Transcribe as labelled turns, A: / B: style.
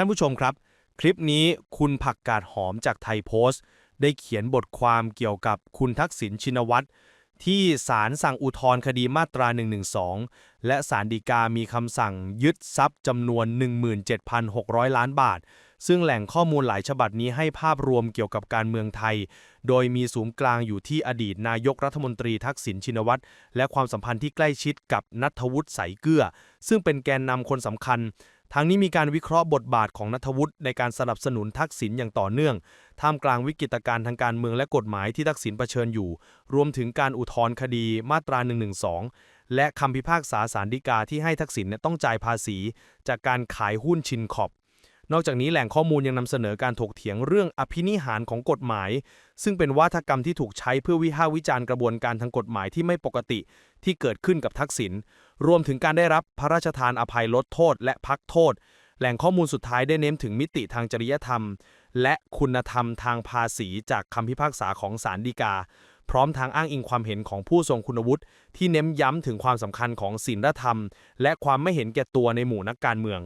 A: ท่านผู้ชมครับ คลิปนี้คุณผักกาดหอมจากไทยโพสต์ ได้เขียนบทความเกี่ยวกับคุณทักษิณชินวัตรที่ศาลสั่งอุทธรณ์คดีมาตรา 112 และศาลฎีกามีคำสั่งยึดทรัพย์จำนวน 17,600 ล้านบาท ซึ่งแหล่งข้อมูลหลายฉบับนี้ให้ภาพรวมเกี่ยวกับการเมืองไทย โดยมีศูนย์กลางอยู่ที่อดีตนายกรัฐมนตรีทักษิณชินวัตร และความสัมพันธ์ที่ใกล้ชิดกับนัทวุฒิสายเกลือซึ่งเป็นแกนนำคนสำคัญ ทั้งนี้มีการวิเคราะห์บทบาทของนัทวุฒิในการสนับสนุนทักษิณอย่างต่อเนื่อง ท่ามกลางวิกฤตการณ์ทางการเมืองและกฎหมายที่ทักษิณเผชิญอยู่ รวมถึงการอุทธรณ์คดีมาตรา 112 และคำพิพากษาศาลฎีกาที่ให้ทักษิณต้องจ่ายภาษี จากการขายหุ้นชินขอบ นอกจากนี้แหล่งข้อมูลยังนำเสนอการถกเถียงเรื่องอภินิหารของกฎหมาย ซึ่งเป็นวาทกรรมที่ถูกใช้เพื่อวิพากษ์วิจารณ์กระบวนการทางกฎหมายที่ไม่ปกติที่เกิดขึ้นกับทักษิณ รวมถึงการได้รับพระราชทานอภัยลดโทษและพักโทษ แหล่งข้อมูลสุดท้ายได้เน้นถึงมิติทางจริยธรรม และคุณธรรมทางภาษีจากคำพิพากษาของศาลฎีกา พร้อมทางอ้างอิงความเห็นของผู้ทรงคุณวุฒิที่เน้นย้ำถึงความสำคัญของศีลธรรม และความไม่เห็นแก่ตัวในหมู่นักการเมือง